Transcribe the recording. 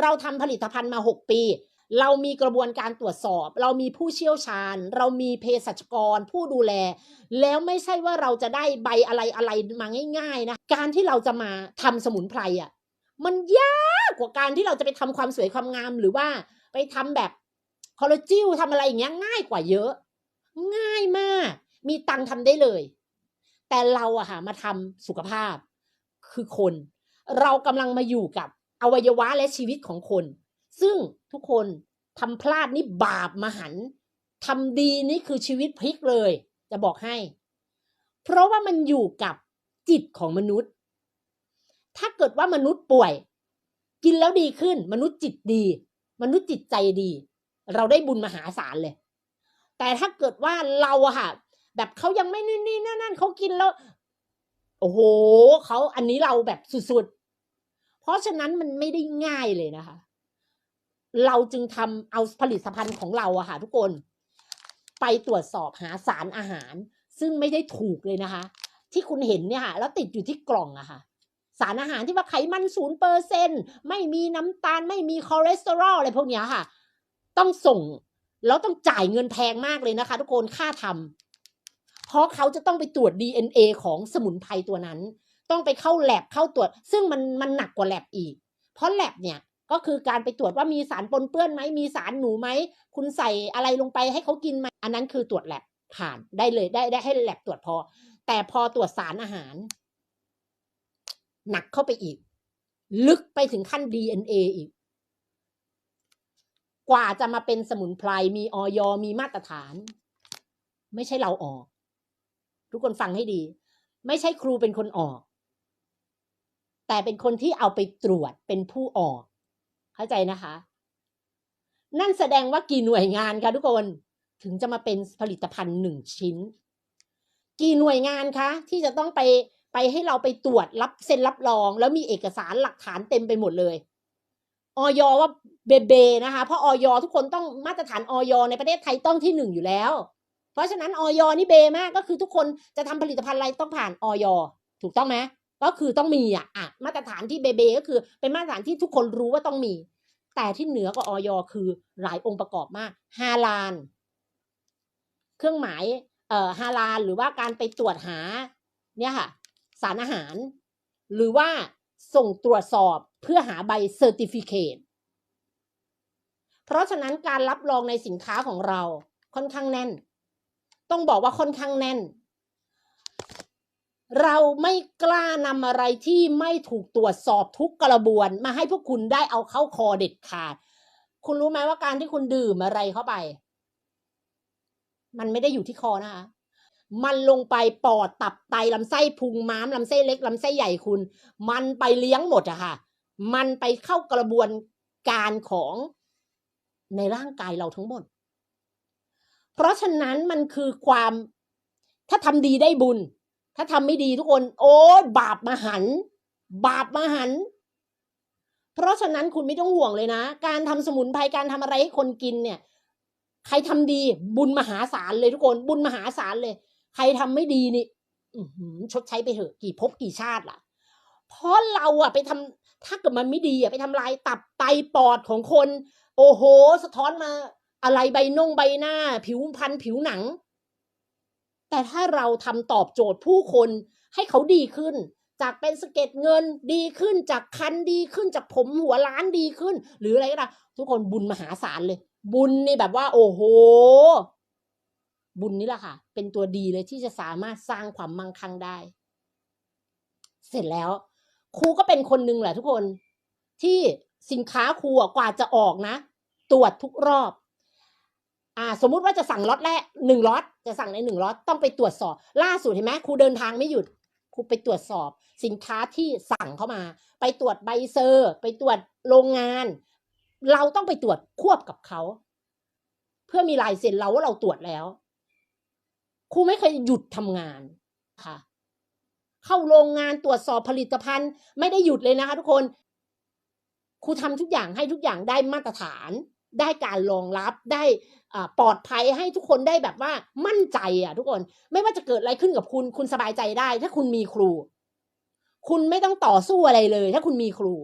เราทำผลิตภัณฑ์มา 6 ปี เรามีกระบวนการตรวจสอบ เรามีผู้เชี่ยวชาญ เรามีเภสัชกรผู้ดูแล แล้วไม่ใช่ว่าเราจะได้ใบอะไรอะไรมาง่ายๆนะการที่เราจะมาทำสมุนไพรอะมันยากกว่าการที่เราจะไปทำความสวยความงามหรือว่าไปทำแบบคอลลาจิลทำอะไรอย่างเงี้ยง่ายกว่าเยอะ ง่ายมาก มีตังทำได้เลย แต่เราอะค่ะมาทำสุขภาพคือคน เรากำลังมาอยู่กับ อวัยวะและชีวิตของคน ซึ่งทุกคนทำพลาดนี่บาปมหันทำดีนี่คือชีวิตพลิกเลย จะบอกให้ เพราะว่ามันอยู่กับจิตของมนุษย์ ถ้าเกิดว่ามนุษย์ป่วย กินแล้วดีขึ้น มนุษย์จิตดี มนุษย์จิตใจดี เราได้บุญมหาศาลเลย แต่ถ้าเกิดว่าเราอะค่ะ แบบเขายังไม่นี่นี่นั่นนั่นเขากินแล้ว โอ้โหเขาอันนี้เราแบบสุด เพราะฉะนั้นมันไม่ได้ง่ายเลยนะคะ เราจึงทำเอาผลิตภัณฑ์ของเราอะค่ะทุกคน ไปตรวจสอบหาสารอาหาร ซึ่งไม่ได้ถูกเลยนะคะ ที่คุณเห็นเนี่ยค่ะแล้วติดอยู่ที่กล่องอะค่ะสารอาหารที่ว่าไขมันศูนย์เปอร์เซนไม่มีน้ำตาลไม่มีคอเลสเตอรอลอะไรพวกนี้ค่ะ ต้องส่งแล้วต้องจ่ายเงินแพงมากเลยนะคะ ทุกคนค่าทำเพราะเขาจะต้องไปตรวจ DNA ของสมุนไพรตัวนั้น ต้องไปเข้าแลบเข้าตรวจ ซึ่งมันมันหนักกว่าแลบอีก เพราะแลบเนี่ยก็คือการไปตรวจว่ามีสารปนเปื้อนไหมมีสารหนูไหมคุณใส่อะไรลงไปให้เขากินไหมอันนั้นคือตรวจแลบผ่านได้เลยได้ได้ให้แลบตรวจพอ แต่พอตรวจสารอาหาร หนักเข้าไปอีก ลึกไปถึงขั้น DNA อีก กว่าจะมาเป็นสมุนไพรมีออยมีมาตรฐาน ไม่ใช่เราออก ทุกคนฟังให้ดี ไม่ใช่ครูเป็นคนออก แต่เป็นคนที่เอาไปตรวจเป็นผู้ออก เข้าใจนะคะ นั่นแสดงว่ากี่หน่วยงานคะทุกคนถึงจะมาเป็นผลิตภัณฑ์หนึ่งชิ้น กี่หน่วยงานคะ ที่จะต้องไปไปให้เราไปตรวจรับเซ็นรับรอง แล้วมีเอกสารหลักฐานเต็มไปหมดเลยออยว่าเบเบนะคะ เพราะออยทุกคนต้องมาตรฐานออยในประเทศไทยต้องที่หนึ่งอยู่แล้ว เพราะฉะนั้นออยนี่เบมากก็คือทุกคนจะทำผลิตภัณฑ์อะไรต้องผ่านออยถูกต้องไหม ก็คือต้องมีอะอะมาตรฐานที่เบเบก็คือ เป็นมาตรฐานที่ทุกคนรู้ว่าต้องมี แต่ที่เหนือกว่าออยคือหลายองค์ประกอบมากฮาลานเครื่องหมายเอ่อฮาลานหรือว่าการไปตรวจหาเนี่ยค่ะ สารอาหาร หรือว่าส่งตรวจสอบเพื่อหาใบเซอร์ติฟิเคตเพราะฉะนั้นการรับรองในสินค้าของเราค่อนข้างแน่น ต้องบอกว่าค่อนข้างแน่น เราไม่กล้านำอะไรที่ไม่ถูกตรวจสอบทุกกระบวน มาให้พวกคุณได้เอาเข้าคอเด็ดขาด คุณรู้ไหมว่าการที่คุณดื่มอะไรเข้าไป มันไม่ได้อยู่ที่คอนะคะ มันลงไปปอดตับไตลำไส้พุงม้ามลำไส้เล็กลำไส้ใหญ่คุณ มันไปเลี้ยงหมดอะค่ะ มันไปเข้ากระบวนการของในร่างกายเราทั้งหมด เพราะฉะนั้นมันคือความถ้าทำดีได้บุญ ถ้าทำไม่ดีทุกคน โอ้บาปมาหัน บาปมาหัน เพราะฉะนั้นคุณไม่ต้องห่วงเลยนะ การทำสมุนไพรการทำอะไรให้คนกินเนี่ย ใครทำดี บุญมหาศาลเลยทุกคน บุญมหาศาลเลย ใครทำไม่ดีนี่อืชดใช้ไปเถอะกี่ภพกี่ชาติล่ะ เพราะเราอะไปทำถ้าเกิดมันไม่ดีอะไปทำลายตับไตปอดของคน โอ้โห สะท้อนมาอะไรใบนงใบหน้า ผิวพรรณผิวหนัง แต่ถ้าเราทำตอบโจทย์ผู้คนให้เขาดีขึ้น จากเป็นสะเก็ดเงินดีขึ้น จากคันดีขึ้น จากผมหัวล้านดีขึ้น หรืออะไรก็ได้ทุกคนบุญมหาศาลเลย บุญนี่แบบว่า โอ้โห บุญนี่แหละค่ะ เป็นตัวดีเลยที่จะสามารถสร้างความมั่งคั่งได้ เสร็จแล้ว ครูก็เป็นคนหนึ่งแหละทุกคน ที่สินค้าครูกว่าจะออกนะ ตรวจทุกรอบ อ่าสมมุติว่าจะสั่งล็อตแรกหนึ่งล็อตจะสั่งในหนึ่งล็อตต้องไปตรวจสอบ ล่าสุดเห็นไหมครูเดินทางไม่หยุดครูไปตรวจสอบสินค้าที่สั่งเข้ามา ไปตรวจใบเซอร์ ไปตรวจโรงงาน เราต้องไปตรวจควบกับเขา เพื่อมีลายเซ็นเราว่าเราตรวจแล้วครูไม่เคยหยุดทำงานค่ะ เข้าโรงงานตรวจสอบผลิตภัณฑ์ ไม่ได้หยุดเลยนะคะทุกคนครูทำทุกอย่างให้ทุกอย่างได้มาตรฐาน ได้การรองรับได้ ปลอดภัยให้ทุกคนได้แบบว่ามั่นใจอะ ทุกคนไม่ว่าจะเกิดอะไรขึ้นกับคุณคุณสบายใจได้ ถ้าคุณมีครู คุณไม่ต้องต่อสู้อะไรเลย ถ้าคุณมีครู